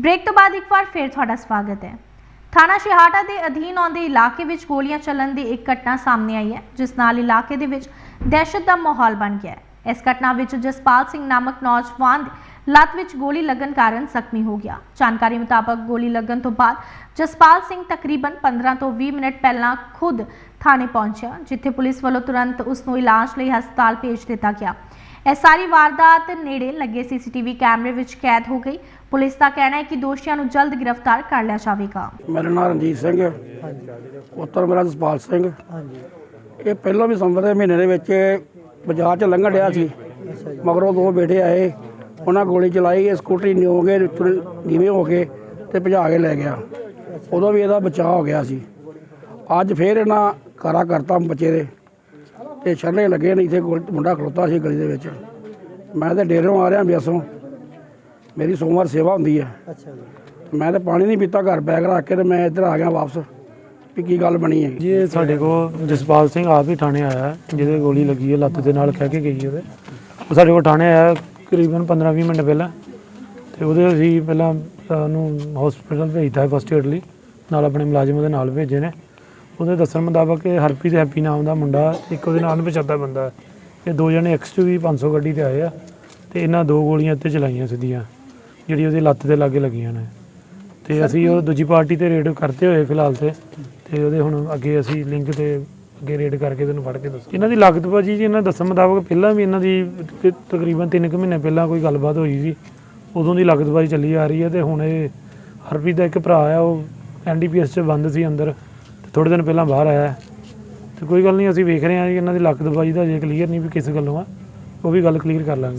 Break ਤੋਂ ਬਾਅਦ ਇੱਕ ਵਾਰ ਫੇਰ ਤੁਹਾਡਾ ਸਵਾਗਤ ਹੈ। ਥਾਣਾ ਸ਼ਿਹਾਟਾ ਦੇ ਅਧੀਨ ਆਉਂਦੇ ਇਲਾਕੇ ਵਿੱਚ ਗੋਲੀਆਂ ਚੱਲਣ ਦੀ ਇੱਕ ਘਟਨਾ ਸਾਹਮਣੇ ਆਈ ਹੈ, ਜਿਸ ਨਾਲ ਇਲਾਕੇ ਦੇ ਵਿੱਚ ਦਹਿਸ਼ਤ ਦਾ ਮਾਹੌਲ ਬਣ ਗਿਆ ਹੈ। ਇਸ ਘਟਨਾ ਵਿੱਚ ਜਸਪਾਲ ਸਿੰਘ ਨਾਮਕ ਨੌਜਵਾਨ ਦੀ ਲੱਤ ਵਿੱਚ ਗੋਲੀ ਲੱਗਣ ਕਾਰਨ ਜ਼ਖਮੀ ਹੋ ਗਿਆ। ਜਾਣਕਾਰੀ ਮੁਤਾਬਕ ਗੋਲੀ ਲੱਗਣ ਤੋਂ ਬਾਅਦ ਜਸਪਾਲ ਸਿੰਘ ਤਕਰੀਬਨ 15 ਤੋਂ 20 ਮਿੰਟ ਪਹਿਲਾਂ ਖੁਦ ਥਾਣੇ ਪਹੁੰਚਿਆ, ਜਿੱਥੇ ਪੁਲਿਸ ਵੱਲੋਂ ਤੁਰੰਤ ਉਸ ਨੂੰ ਇਲਾਜ ਲਈ ਹਸਪਤਾਲ ਭੇਜ ਦਿੱਤਾ ਗਿਆ। ਇਹ ਸਾਰੀ ਵਾਰਦਾਤ ਨੇੜੇ ਲੱਗੇ ਸੀਸੀਟੀਵੀ ਕੈਮਰੇ ਵਿੱਚ ਕੈਦ ਹੋ ਗਈ। ਪੁਲਿਸ ਦਾ ਕਹਿਣਾ ਹੈ ਕਿ ਦੋਸ਼ੀਆਂ ਨੂੰ ਜਲਦ ਗ੍ਰਿਫਤਾਰ ਕਰ ਲਿਆ ਜਾਵੇਗਾ। ਮੇਰਾ ਨਾਮ ਰਣਜੀਤ ਸਿੰਘ ਹੈ। ਪੁੱਤਰ ਮੇਰਾ ਜਸਪਾਲ ਸਿੰਘ। ਹਾਂਜੀ ਇਹ ਪਹਿਲਾਂ ਵੀ ਸੰਵਰ ਦੇ ਮਹੀਨੇ ਦੇ ਵਿੱਚ ਬਾਜ਼ਾਰ 'ਚ ਲੰਘਣ ਡਿਆ ਸੀ। ਮਗਰੋਂ ਦੋ ਬੇਟੇ ਆਏ, ਉਹਨਾਂ ਗੋਲੀ ਚਲਾਈ, ਇਹ ਸਕੂਟਰੀ ਨਿਓ ਗਏ ਨੀਵੇਂ ਹੋ ਕੇ ਤੇ ਭਜਾ ਕੇ ਲੈ ਗਿਆ। ਉਦੋਂ ਵੀ ਇਹਦਾ ਬਚਾਅ ਹੋ ਗਿਆ ਸੀ। ਅੱਜ ਫੇਰ ਇਹਨਾਂ ਕਾਰਾ ਕਰਤਾ ਬੱਚੇ ਦੇ ਤੇ ਛੱਲੇ ਲੱਗੇ ਨੇ ਇੱਥੇ ਗੋਲ- ਮੁੰਡਾ ਖਲੋਤਾ ਸੀ ਗਲੀ ਦੇ ਵਿੱਚ। ਮੈਂ ਤੇ ਡੇਰੋਂ ਆ ਰਿਹਾ ਬਿਆਸੋਂ ਮੇਰੀ ਸੋਮਵਾਰ ਸੇਵਾ ਹੁੰਦੀ ਹੈ ਅੱਛਾ ਜੀ। ਮੈਂ ਤਾਂ ਪਾਣੀ ਨਹੀਂ ਪੀਤਾ ਘਰ ਬੈਗ ਰੱਖ ਕੇ ਤੇ ਮੈਂ ਇੱਧਰ ਆ ਗਿਆ ਵਾਪਸ ਵੀ ਕੀ ਗੱਲ ਬਣੀ ਹੈ। ਜੀ ਇਹ ਸਾਡੇ ਕੋਲ ਜਸਪਾਲ ਸਿੰਘ ਆਪ ਹੀ ਥਾਣੇ ਆਇਆ ਹੈ, ਜਿਹਦੇ ਗੋਲੀ ਲੱਗੀ ਹੈ ਲੱਤ ਦੇ ਨਾਲ ਕਹਿ ਕੇ ਗਈ ਉਹਦੇ। ਉਹ ਸਾਡੇ ਕੋਲ ਥਾਣੇ ਆਇਆ ਕਰੀਬਨ 15-20 ਮਿੰਟ ਪਹਿਲਾਂ। ਤੇ ਉਹਦੇ ਅਸੀਂ ਪਹਿਲਾਂ ਉਹਨੂੰ ਹਸਪੀਟਲ ਭੇਜਤਾ ਫਸਟ ਏਡ ਲਈ ਨਾਲ ਆਪਣੇ ਮੁਲਾਜ਼ਮ ਦੇ ਨਾਲ ਭੇਜੇ ਨੇ। ਉਹਦੇ ਦੱਸਣ ਮੁਤਾਬਕ ਇਹ ਹਰਪ੍ਰੀਤ ਹੈਪੀ ਨਾਮ ਦਾ ਮੁੰਡਾ ਇੱਕ ਉਹਦੇ ਨਾਲ ਪਛਾਤਾ ਬੰਦਾ ਹੈ। ਇਹ ਦੋ ਜਣੇ ਐਕਸਟੂਵੀ 500 ਗੱਡੀ ਤੇ ਆਏ ਆ ਤੇ ਇਹਨਾਂ ਦੋ ਗੋਲੀਆਂ ਇੱਥੇ ਚਲਾਈਆਂ ਸਿੱਧੀਆਂ ਜਿਹੜੀ ਉਹਦੀ ਲੱਤ ਦੇ ਲਾਗੇ ਲੱਗੀਆਂ ਨੇ। ਤੇ ਅਸੀਂ ਉਹ ਦੂਜੀ ਪਾਰਟੀ ਤੇ ਰੇਡ ਕਰਤੇ ਹੋਏ ਫਿਲਹਾਲ ਤੇ ਤੇ ਉਹਦੇ ਹੁਣ ਅੱਗੇ ਅਸੀਂ ਲਿੰਕ ਤੇ ਅੱਗੇ ਰੇਡ ਕਰਕੇ ਤੈਨੂੰ ਫੜ ਕੇ ਦੱਸ ਇਹਨਾਂ ਦੀ ਲਾਗਤ ਭਾਜੀ ਜੀ ਇਹਨਾਂ ਦੱਸਣ ਮੁਤਾਬਕ ਪਹਿਲਾਂ ਵੀ ਇਹਨਾਂ ਦੀ ਤ- ਤਕਰੀਬਨ 3 ਕੁ ਮਹੀਨੇ ਪਹਿਲਾਂ ਕੋਈ ਗੱਲਬਾਤ ਹੋਈ ਸੀ। ਉਦੋਂ ਦੀ ਲਾਗਤ ਭਾਜੀ ਚੱਲੀ ਆ ਰਹੀ ਹੈ ਤੇ ਹੁਣ ਇਹ ਹਰਪ੍ਰੀਤ ਦਾ ਇੱਕ ਭਰਾ ਆ ਉਹ ਐਨਡੀਪੀਐਸ 'ਚ ਬੰਦ ਸੀ ਅੰਦਰ। ਤੇ ਥੋੜੇ ਦਿਨ ਪਹਿਲਾਂ ਬਾਹਰ ਆਇਆ ਹੈ। ਤੇ ਕੋਈ ਗੱਲ ਨਹੀਂ, ਅਸੀਂ ਵੇਖ ਰਹੇ ਹਾਂ ਜੀ, ਇਹਨਾਂ ਦੀ ਲੱਕ ਦਵਾਈ ਦਾ ਜੇ ਕਲੀਅਰ ਨਹੀਂ ਵੀ ਕਿਸ ਗੱਲੋਂ ਆ, ਉਹ ਵੀ ਗੱਲ ਕਲੀਅਰ ਕਰ ਲਾਂਗੇ